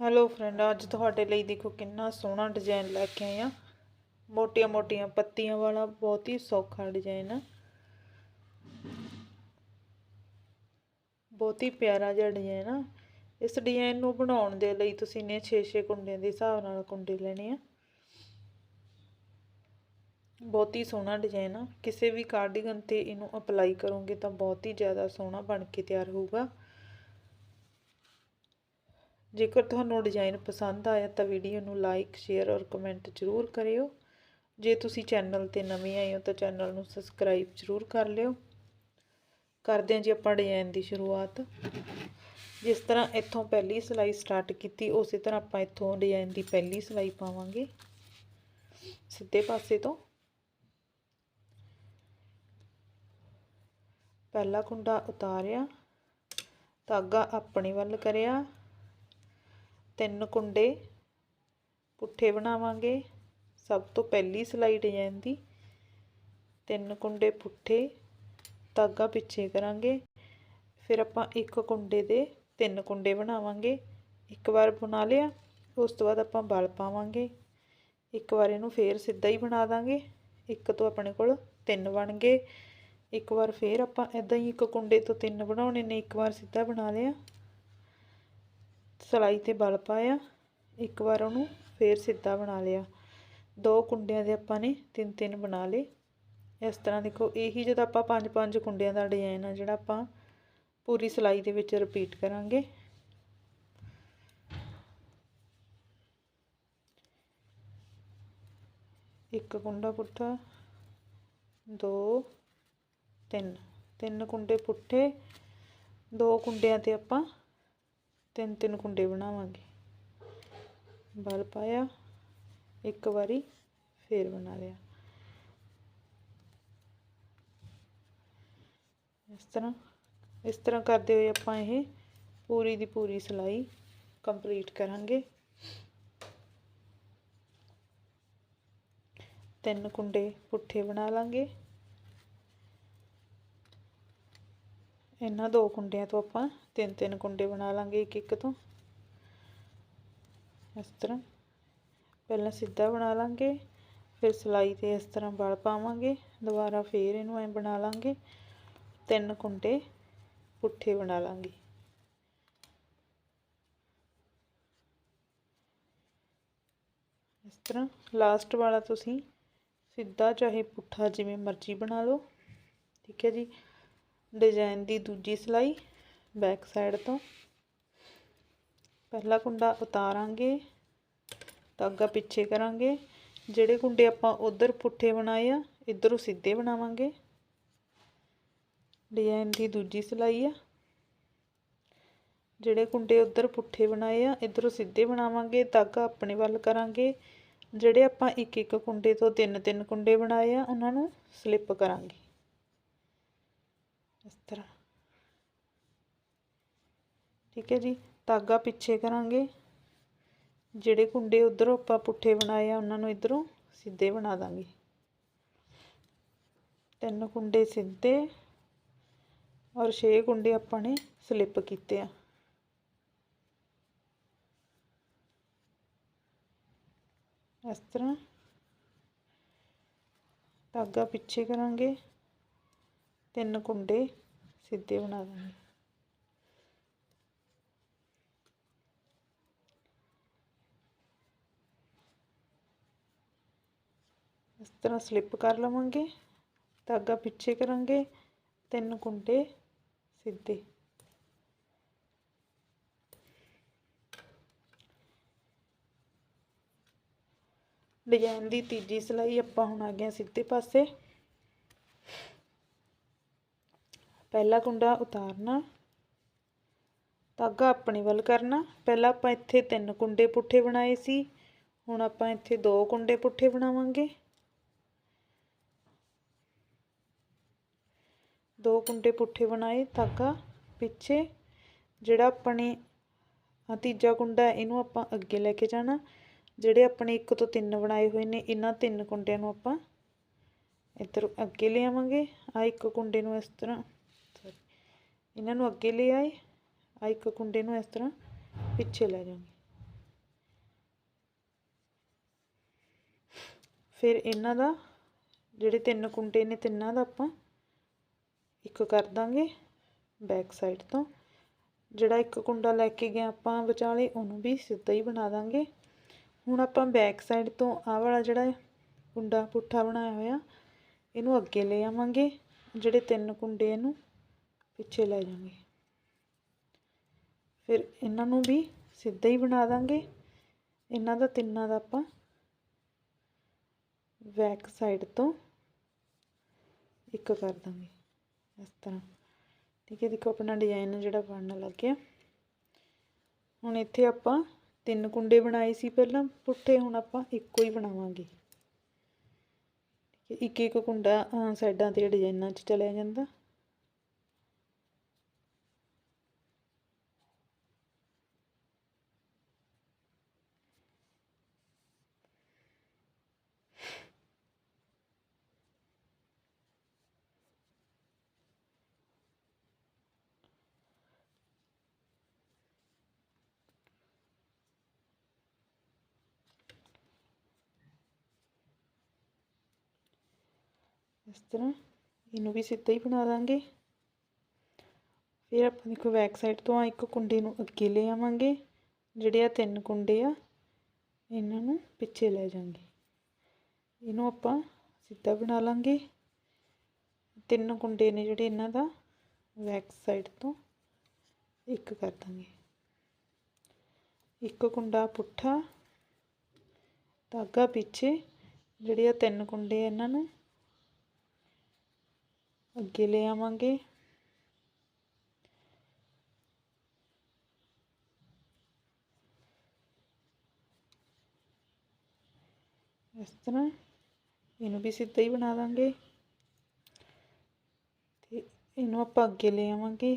Hello friend ਅੱਜ ਤੁਹਾਡੇ ਲਈ ਦੇਖੋ ਕਿੰਨਾ ਸੋਹਣਾ ਡਿਜ਼ਾਈਨ ਲੈ ਕੇ ਆਏ ਆ ਮੋਟੀਆਂ ਮੋਟੀਆਂ ਪੱਤੀਆਂ ਵਾਲਾ ਬਹੁਤ ਹੀ ਸੌਖਾ ਡਿਜ਼ਾਈਨ ਆ। ਬਹੁਤ ਹੀ ਪਿਆਰਾ ਜਿਹਾ ਡਿਜ਼ਾਈਨ ਆ। ਇਸ ਡਿਜ਼ਾਈਨ ਨੂੰ ਬਣਾਉਣ ਦੇ ਲਈ ਤੁਸੀਂ ਨੇ 6-6 ਕੁੰਡਿਆਂ ਦੇ ਹਿਸਾਬ ਨਾਲ ਕੁੰਡੇ ਲੈਣੇ ਆ। ਬਹੁਤ ਹੀ ਸੋਹਣਾ ਡਿਜ਼ਾਈਨ ਆ। ਕਿਸੇ ਵੀ ਕਾਰਡੀਗਨ ਤੇ ਇਹਨੂੰ ਅਪਲਾਈ ਕਰੋਗੇ ਤਾਂ ਬਹੁਤ ਹੀ ਜ਼ਿਆਦਾ ਸੋਹਣਾ ਬਣ ਕੇ ਤਿਆਰ ਹੋਊਗਾ। ਜੇਕਰ ਤੁਹਾਨੂੰ ਡਿਜ਼ਾਈਨ ਪਸੰਦ ਆਇਆ ਤਾਂ ਵੀਡੀਓ ਨੂੰ ਲਾਈਕ ਸ਼ੇਅਰ ਔਰ ਕਮੈਂਟ ਜ਼ਰੂਰ ਕਰਿਓ। ਜੇ ਤੁਸੀਂ ਚੈਨਲ ਤੇ ਨਵੇਂ ਆਏ ਹੋ ਤਾਂ ਚੈਨਲ ਨੂੰ ਸਬਸਕ੍ਰਾਈਬ ਜ਼ਰੂਰ ਕਰ ਲਿਓ। ਕਰਦੇ ਹਾਂ ਜੀ ਆਪਾਂ ਡਿਜ਼ਾਈਨ ਦੀ ਸ਼ੁਰੂਆਤ। ਜਿਸ ਤਰ੍ਹਾਂ ਇੱਥੋਂ ਪਹਿਲੀ ਸਿਲਾਈ ਸਟਾਰਟ ਕੀਤੀ, ਉਸੇ ਤਰ੍ਹਾਂ ਆਪਾਂ ਇੱਥੋਂ ਡਿਜ਼ਾਈਨ ਦੀ ਪਹਿਲੀ ਸਿਲਾਈ ਪਾਵਾਂਗੇ। ਸਿੱਧੇ ਪਾਸੇ ਤੋਂ। ਪਹਿਲਾ ਕੁੰਡਾ ਉਤਾਰਿਆ, ਧਾਗਾ ਆਪਣੇ ਵੱਲ ਕਰਿਆ। ਤਿੰਨ ਕੁੰਡੇ ਪੁੱਠੇ ਬਣਾਵਾਂਗੇ। ਸਭ ਤੋਂ ਪਹਿਲੀ ਸਿਲਾਈ ਡਿਜ਼ਾਈਨ ਦੀ ਤਿੰਨ ਕੁੰਡੇ ਪੁੱਠੇ ਧਾਗਾ ਪਿੱਛੇ ਕਰਾਂਗੇ। ਫਿਰ ਆਪਾਂ ਇੱਕ ਕੁੰਡੇ ਦੇ ਤਿੰਨ ਕੁੰਡੇ ਬਣਾਵਾਂਗੇ। ਇੱਕ ਵਾਰ ਬਣਾ ਲਿਆ, ਉਸ ਤੋਂ ਬਾਅਦ ਆਪਾਂ ਬਲ ਪਾਵਾਂਗੇ। ਇੱਕ ਵਾਰ ਇਹਨੂੰ ਫੇਰ ਸਿੱਧਾ ਹੀ ਬਣਾ ਦਾਂਗੇ। ਇੱਕ ਤੋਂ ਆਪਣੇ ਕੋਲ ਤਿੰਨ ਬਣ ਗਏ। ਇੱਕ ਵਾਰ ਫੇਰ ਆਪਾਂ ਇਦਾਂ ਹੀ ਇੱਕ ਕੁੰਡੇ ਤੋਂ ਤਿੰਨ ਬਣਾਉਣੇ ਨੇ, ਇੱਕ ਵਾਰ ਸਿੱਧਾ ਬਣਾ ਲਿਆ। ਸਲਾਈ ਤੇ ਬਲ ਪਾਇਆ। ਇੱਕ ਵਾਰ ਉਹਨੂੰ ਫੇਰ ਸਿੱਧਾ ਬਣਾ ਲਿਆ। ਦੋ ਕੁੰਡਿਆਂ ਦੇ ਆਪਾਂ ਨੇ ਤਿੰਨ ਤਿੰਨ ਬਣਾ ਲਏ। ਇਸ ਤਰ੍ਹਾਂ ਦੇਖੋ, ਇਹੀ ਜਦੋਂ ਆਪਾਂ ਪੰਜ ਪੰਜ ਕੁੰਡਿਆਂ ਦਾ ਡਿਜ਼ਾਈਨ ਆ, ਜਿਹੜਾ ਆਪਾਂ ਪੂਰੀ ਸਲਾਈ ਦੇ ਵਿੱਚ ਰਿਪੀਟ ਕਰਾਂਗੇ। ਇੱਕ ਕੁੰਡਾ ਪੁੱਠਾ, ਦੋ, ਤਿੰਨ। ਤਿੰਨ ਕੁੰਡੇ ਪੁੱਠੇ, ਦੋ ਕੁੰਡਿਆਂ ਤੇ ਆਪਾਂ ਤਿੰਨ ਤਿੰਨ ਕੁੰਡੇ ਬਣਾਵਾਂਗੇ। ਬਲ ਪਾਇਆ, ਇੱਕ ਵਾਰੀ ਫੇਰ ਬਣਾ ਲਿਆ। ਇਸ ਤਰ੍ਹਾਂ ਇਸ ਤਰ੍ਹਾਂ ਕਰਦੇ ਹੋਏ ਆਪਾਂ ਇਹ ਪੂਰੀ ਦੀ ਪੂਰੀ ਸਿਲਾਈ ਕੰਪਲੀਟ ਕਰਾਂਗੇ। ਤਿੰਨ ਕੁੰਡੇ ਪੁੱਠੇ ਬਣਾ ਲਾਂਗੇ। ਇਹਨਾਂ ਦੋ ਕੁੰਡਿਆਂ ਤੋਂ ਆਪਾਂ ਤਿੰਨ ਤਿੰਨ ਕੁੰਡੇ ਬਣਾ ਲਾਂਗੇ ਇੱਕ ਇੱਕ ਤੋਂ। ਇਸ ਤਰ੍ਹਾਂ। ਪਹਿਲਾਂ ਸਿੱਧਾ ਬਣਾ ਲਾਂਗੇ, ਫਿਰ ਸਿਲਾਈ ਤੇ ਇਸ ਤਰ੍ਹਾਂ ਵਲ ਪਾਵਾਂਗੇ, ਦੁਬਾਰਾ ਫੇਰ ਇਹਨੂੰ ਐ ਬਣਾ ਲਾਂਗੇ। ਤਿੰਨ ਕੁੰਡੇ ਪੁੱਠੇ ਬਣਾ ਲਾਂਗੇ। ਇਸ ਤਰ੍ਹਾਂ ਲਾਸਟ ਵਾਲਾ ਤੁਸੀਂ ਸਿੱਧਾ ਚਾਹੇ ਪੁੱਠਾ ਜਿਵੇਂ ਮਰਜ਼ੀ ਬਣਾ ਲਓ। ਠੀਕ ਹੈ ਜੀ। ਡਿਜ਼ਾਈਨ ਦੀ ਦੂਜੀ ਸਿਲਾਈ ਬੈਕ ਸਾਈਡ ਤੋਂ। ਪਹਿਲਾ ਕੁੰਡਾ ਉਤਾਰਾਂਗੇ ਧਾਗਾ ਪਿੱਛੇ ਕਰਾਂਗੇ। ਜਿਹੜੇ ਕੁੰਡੇ ਆਪਾਂ ਉਧਰ ਪੁੱਠੇ ਬਣਾਏ ਆ, ਇਧਰੋਂ ਸਿੱਧੇ ਬਣਾਵਾਂਗੇ। ਡਿਜ਼ਾਈਨ ਦੀ ਦੂਜੀ ਸਿਲਾਈ ਆ। ਜਿਹੜੇ ਕੁੰਡੇ ਉਧਰ ਪੁੱਠੇ ਬਣਾਏ ਆ, ਇਧਰੋਂ ਸਿੱਧੇ ਬਣਾਵਾਂਗੇ ਧਾਗਾ ਆਪਣੇ ਵੱਲ ਕਰਾਂਗੇ। ਜਿਹੜੇ ਆਪਾਂ ਇੱਕ ਇੱਕ ਕੁੰਡੇ ਤੋਂ ਤਿੰਨ ਤਿੰਨ ਕੁੰਡੇ ਬਣਾਏ ਆ, ਉਹਨਾਂ ਨੂੰ ਸਲਿੱਪ ਕਰਾਂਗੇ। ਇਸ ਤਰ੍ਹਾਂ। ਠੀਕ ਹੈ ਜੀ, ਧਾਗਾ ਪਿੱਛੇ ਕਰਾਂਗੇ। ਜਿਹੜੇ ਕੁੰਡੇ ਉਧਰੋਂ ਆਪਾਂ ਪੁੱਠੇ ਬਣਾਏ ਆ, ਉਹਨਾਂ ਨੂੰ ਇਧਰੋਂ ਸਿੱਧੇ ਬਣਾ ਦਾਂਗੇ। ਤਿੰਨ ਕੁੰਡੇ ਸਿੱਧੇ ਔਰ 6 ਕੁੰਡੇ ਆਪਾਂ ਨੇ ਸਲਿੱਪ ਕੀਤੇ ਆ। ਇਸ ਤਰ੍ਹਾਂ ਧਾਗਾ ਪਿੱਛੇ ਕਰਾਂਗੇ। ਤਿੰਨ ਕੁੰਡੇ ਸਿੱਧੇ ਬਣਾ ਦਾਂਗੇ ਇਸ ਤਰ੍ਹਾਂ ਸਲਿੱਪ ਕਰ ਲਵਾਂਗੇ ਧਾਗਾ ਪਿੱਛੇ ਕਰਾਂਗੇ, ਤਿੰਨ ਕੁੰਡੇ ਸਿੱਧੇ। ਡਿਜ਼ਾਈਨ ਦੀ ਤੀਜੀ ਸਿਲਾਈ ਆਪਾਂ ਹੁਣ ਆ ਗਏ ਸਿੱਧੇ ਪਾਸੇ। ਪਹਿਲਾ ਕੁੰਡਾ ਉਤਾਰਨਾ, ਧਾਗਾ ਆਪਣੇ ਵੱਲ ਕਰਨਾ। ਪਹਿਲਾਂ ਆਪਾਂ ਇੱਥੇ ਤਿੰਨ ਕੁੰਡੇ ਪੁੱਠੇ ਬਣਾਏ ਸੀ। ਹੁਣ ਆਪਾਂ ਇੱਥੇ ਦੋ ਕੁੰਡੇ ਪੁੱਠੇ ਬਣਾਵਾਂਗੇ। ਦੋ ਕੁੰਡੇ ਪੁੱਠੇ ਬਣਾਏ, ਧਾਗਾ ਪਿੱਛੇ। ਜਿਹੜਾ ਆਪਣੇ ਆ ਤੀਜਾ ਕੁੰਡਾ ਇਹਨੂੰ ਆਪਾਂ ਅੱਗੇ ਲੈ ਕੇ ਜਾਣਾ। ਜਿਹੜੇ ਆਪਣੇ ਇੱਕ ਤੋਂ ਤਿੰਨ ਬਣਾਏ ਹੋਏ ਨੇ, ਇਹਨਾਂ ਤਿੰਨ ਕੁੰਡਿਆਂ ਨੂੰ ਆਪਾਂ ਇੱਧਰ ਅੱਗੇ ਲਿਆਵਾਂਗੇ। ਆ ਇੱਕ ਕੁੰਡੇ ਨੂੰ ਇਸ ਤਰ੍ਹਾਂ ਸੋਰੀ ਇਹਨਾਂ ਨੂੰ ਅੱਗੇ ਲੈ ਆਏ ਆ ਇੱਕ ਕੁੰਡੇ ਨੂੰ ਇਸ ਤਰ੍ਹਾਂ ਪਿੱਛੇ ਲੈ ਜਾਵਾਂਗੇ ਫਿਰ ਇਹਨਾਂ ਦਾ, ਜਿਹੜੇ ਤਿੰਨ ਕੁੰਡੇ ਨੇ ਤਿੰਨਾਂ ਦਾ ਆਪਾਂ ਇੱਕ ਕਰ ਦਾਂਗੇ ਬੈਕ ਸਾਈਡ ਤੋਂ। ਜਿਹੜਾ ਇੱਕ ਕੁੰਡਾ ਲੈ ਕੇ ਗਿਆ ਆਪਾਂ ਵਿਚਾਲੇ, ਉਹਨੂੰ ਵੀ ਸਿੱਧਾ ਹੀ ਬਣਾ ਦਾਂਗੇ। ਹੁਣ ਆਪਾਂ ਬੈਕ ਸਾਈਡ ਤੋਂ ਆਹ ਵਾਲਾ ਜਿਹੜਾ ਕੁੰਡਾ ਪੁੱਠਾ ਬਣਾਇਆ ਹੋਇਆ, ਇਹਨੂੰ ਅੱਗੇ ਲੈ ਆਵਾਂਗੇ। ਜਿਹੜੇ ਤਿੰਨ ਕੁੰਡੇ ਇਹਨੂੰ ਪਿੱਛੇ ਲੈ ਜਾਵਾਂਗੇ। ਫਿਰ ਇਹਨਾਂ ਨੂੰ ਵੀ ਸਿੱਧਾ ਹੀ ਬਣਾ ਦਾਂਗੇ। ਇਹਨਾਂ ਦਾ ਤਿੰਨਾਂ ਦਾ ਆਪਾਂ ਬੈਕ ਸਾਈਡ ਤੋਂ ਇੱਕ ਕਰ ਦਾਂਗੇ। ਇਸ ਤਰ੍ਹਾਂ। ਠੀਕ ਹੈ, ਦੇਖੋ ਆਪਣਾ ਡਿਜ਼ਾਈਨ ਜਿਹੜਾ ਬਣਨ ਲੱਗ ਗਿਆ। ਹੁਣ ਇੱਥੇ ਆਪਾਂ ਤਿੰਨ ਕੁੰਡੇ ਬਣਾਏ ਸੀ ਪਹਿਲਾਂ। ਪੁੱਠੇ ਹੁਣ ਆਪਾਂ ਇੱਕੋ ਹੀ ਬਣਾਵਾਂਗੇ। ਠੀਕ ਹੈ ਇੱਕ ਇੱਕ ਕੁੰਡਾ ਸਾਈਡਾਂ ਤੇ ਡਿਜ਼ਾਈਨਾਂ 'ਚ ਚਲਿਆ ਜਾਂਦਾ। ਇਸ ਤਰ੍ਹਾਂ ਇਹਨੂੰ ਵੀ ਸਿੱਧਾ ਹੀ ਬਣਾ ਦਾਂਗੇ। ਫਿਰ ਆਪਾਂ ਦੇਖੋ ਬੈਕ ਸਾਈਡ ਤੋਂ ਆ ਇੱਕ ਕੁੰਡੇ ਨੂੰ ਅੱਗੇ ਲੈ ਆਵਾਂਗੇ, ਜਿਹੜੇ ਆ ਤਿੰਨ ਕੁੰਡੇ ਆ, ਇਹਨਾਂ ਨੂੰ ਪਿੱਛੇ ਲੈ ਜਾਾਂਗੇ। ਇਹਨੂੰ ਆਪਾਂ ਸਿੱਧਾ ਬਣਾ ਲਾਂਗੇ। ਤਿੰਨ ਕੁੰਡੇ ਨੇ ਜਿਹੜੇ ਇਹਨਾਂ ਦਾ ਬੈਕ ਸਾਈਡ ਤੋਂ ਇੱਕ ਕਰ ਦਾਂਗੇ। ਇੱਕ ਕੁੰਡਾ ਪੁੱਠਾ, ਧਾਗਾ ਪਿੱਛੇ, ਜਿਹੜੇ ਆ ਤਿੰਨ ਕੁੰਡੇ ਆ ਇਹਨਾਂ ਨੂੰ ਅੱਗੇ ਲੈ ਆਵਾਂਗੇ। ਇਸ ਤਰ੍ਹਾਂ ਇਹਨੂੰ ਵੀ ਸਿੱਧਾ ਹੀ ਬਣਾ ਦਾਂਗੇ। ਤੇ ਇਹਨੂੰ ਆਪਾਂ ਅੱਗੇ ਲੈ ਆਵਾਂਗੇ।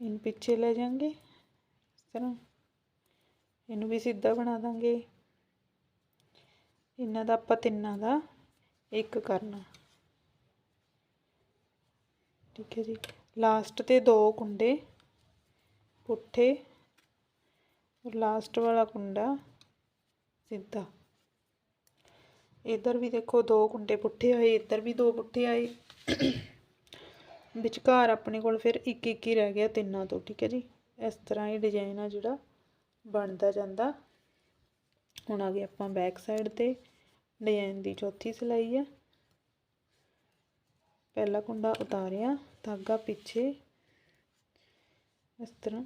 ਇਹਨੂੰ ਪਿੱਛੇ ਲੈ ਜਾਾਂਗੇ। ਇਸ ਤਰ੍ਹਾਂ ਇਹਨੂੰ ਵੀ ਸਿੱਧਾ ਬਣਾ ਦਾਂਗੇ। ਇਹਨਾਂ ਦਾ ਆਪਾਂ ਤਿੰਨਾਂ ਦਾ ਇੱਕ ਕਰਨਾ। ਠੀਕ ਹੈ ਜੀ। ਲਾਸਟ ਤੇ ਦੋ ਕੁੰਡੇ, ਪੁੱਠੇ ਔਰ ਲਾਸਟ ਵਾਲਾ ਕੁੰਡਾ ਸਿੱਧਾ। ਇਧਰ ਵੀ ਦੇਖੋ ਦੋ ਕੁੰਡੇ ਪੁੱਠੇ ਹੋਏ ਇੱਧਰ ਵੀ ਦੋ ਪੁੱਠੇ ਆਏ। ਵਿਚਕਾਰ ਆਪਣੇ ਕੋਲ ਫਿਰ ਇੱਕ ਇੱਕ ਹੀ ਰਹਿ ਗਿਆ ਤਿੰਨਾਂ ਤੋਂ, ਠੀਕ ਹੈ ਜੀ। ਇਸ ਤਰ੍ਹਾਂ ਹੀ ਡਿਜ਼ਾਈਨ ਆ ਜਿਹੜਾ ਬਣਦਾ ਜਾਂਦਾ। ਹੁਣ ਆ ਗਏ ਆਪਾਂ ਬੈਕ ਸਾਈਡ ਤੇ ਡਿਜ਼ਾਈਨ ਦੀ ਚੌਥੀ ਸਿਲਾਈ ਹੈ ਪਹਿਲਾ ਕੁੰਡਾ ਉਤਾਰਿਆ, ਧਾਗਾ ਪਿੱਛੇ। ਇਸ ਤਰ੍ਹਾਂ।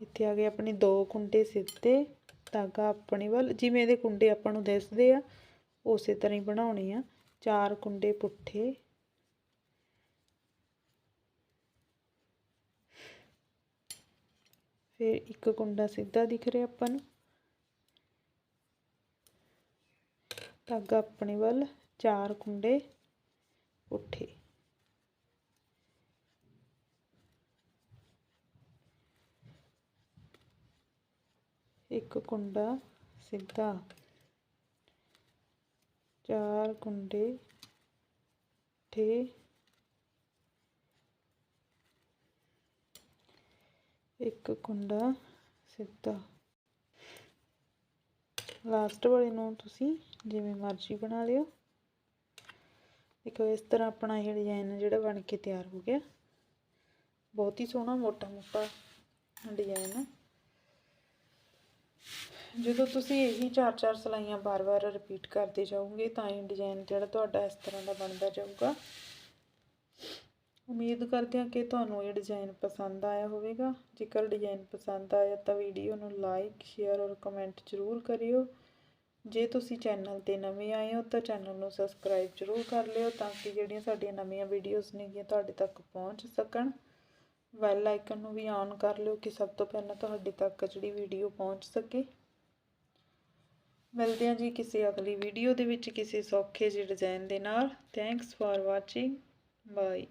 ਇੱਥੇ ਆ ਗਏ ਆਪਣੇ ਦੋ ਕੁੰਡੇ ਸਿੱਧੇ, ਧਾਗਾ ਆਪਣੇ ਵੱਲ। ਜਿਵੇਂ ਦੇ ਕੁੰਡੇ ਆਪਾਂ ਨੂੰ ਦਿਸਦੇ ਆ, ਉਸੇ ਤਰ੍ਹਾਂ ਹੀ ਬਣਾਉਣੇ ਆ। ਚਾਰ ਕੁੰਡੇ ਪੁੱਠੇ। ਫਿਰ ਇੱਕ ਕੁੰਡਾ ਸਿੱਧਾ ਦਿਖ ਰਿਹਾ ਆਪਾਂ ਨੂੰ। ਧਾਗਾ ਆਪਣੇ ਵੱਲ, ਚਾਰ ਕੁੰਡੇ। ਪੁੱਠੇ ਇੱਕ ਕੁੰਡਾ ਸਿੱਧਾ, ਚਾਰ ਕੁੰਡੇ ਠੇ। ਇੱਕ ਕੁੰਡਾ ਸਿੱਧਾ। ਲਾਸਟ ਵਾਲੇ ਨੂੰ ਤੁਸੀਂ ਜਿਵੇਂ ਮਰਜ਼ੀ ਬਣਾ ਲਿਓ। ਦੇਖੋ, ਇਸ ਤਰ੍ਹਾਂ ਆਪਣਾ ਇਹ ਡਿਜ਼ਾਈਨ ਜਿਹੜਾ ਬਣ ਕੇ ਤਿਆਰ ਹੋ ਗਿਆ। ਬਹੁਤ ਹੀ ਸੋਹਣਾ ਮੋਟਾ ਮੋਟਾ ਡਿਜ਼ਾਈਨ ਜਦੋਂ ਤੁਸੀਂ ਇਹੀ ਚਾਰ ਚਾਰ ਸਲਾਈਆਂ ਬਾਰ-ਬਾਰ ਰਿਪੀਟ ਕਰਦੇ ਜਾਓਗੇ, ਤਾਂ ਇਹ ਡਿਜ਼ਾਈਨ ਜਿਹੜਾ ਤੁਹਾਡਾ ਇਸ ਤਰ੍ਹਾਂ ਦਾ ਬਣਦਾ ਜਾਊਗਾ। ਉਮੀਦ ਕਰਦੇ ਹਾਂ ਕਿ ਤੁਹਾਨੂੰ ਇਹ ਡਿਜ਼ਾਈਨ ਪਸੰਦ ਆਇਆ ਹੋਵੇਗਾ। ਜੇਕਰ ਡਿਜ਼ਾਈਨ ਪਸੰਦ ਆਇਆ ਤਾਂ ਵੀਡੀਓ ਨੂੰ ਲਾਈਕ ਸ਼ੇਅਰ ਔਰ ਕਮੈਂਟ ਜ਼ਰੂਰ ਕਰਿਓ। ਜੇ ਤੁਸੀਂ ਚੈਨਲ ਤੇ ਨਵੇਂ ਆਏ ਹੋ ਤਾਂ ਚੈਨਲ ਨੂੰ ਸਬਸਕ੍ਰਾਈਬ ਜ਼ਰੂਰ ਕਰ ਲਿਓ ਤਾਂ ਕਿ ਜਿਹੜੀਆਂ ਸਾਡੀਆਂ ਨਵੀਆਂ ਵੀਡੀਓਜ਼ ਨੇਗੀਆਂ ਤੁਹਾਡੇ ਤੱਕ ਪਹੁੰਚ ਸਕਣ। ਬੈਲ ਆਈਕਨ ਨੂੰ ਵੀ ਆਨ ਕਰ ਲਿਓ ਕਿ ਸਭ ਤੋਂ ਪਹਿਲਾਂ ਤੁਹਾਡੇ ਤੱਕ ਜਿਹੜੀ ਵੀਡੀਓ ਪਹੁੰਚ ਸਕੇ। ਮਿਲਦੇ ਹਾਂ ਜੀ ਕਿਸੇ ਅਗਲੀ ਵੀਡੀਓ ਦੇ ਵਿੱਚ ਕਿਸੇ ਸੌਖੇ ਜਿਹੇ ਡਿਜ਼ਾਈਨ ਦੇ ਨਾਲ। Thanks for watching bye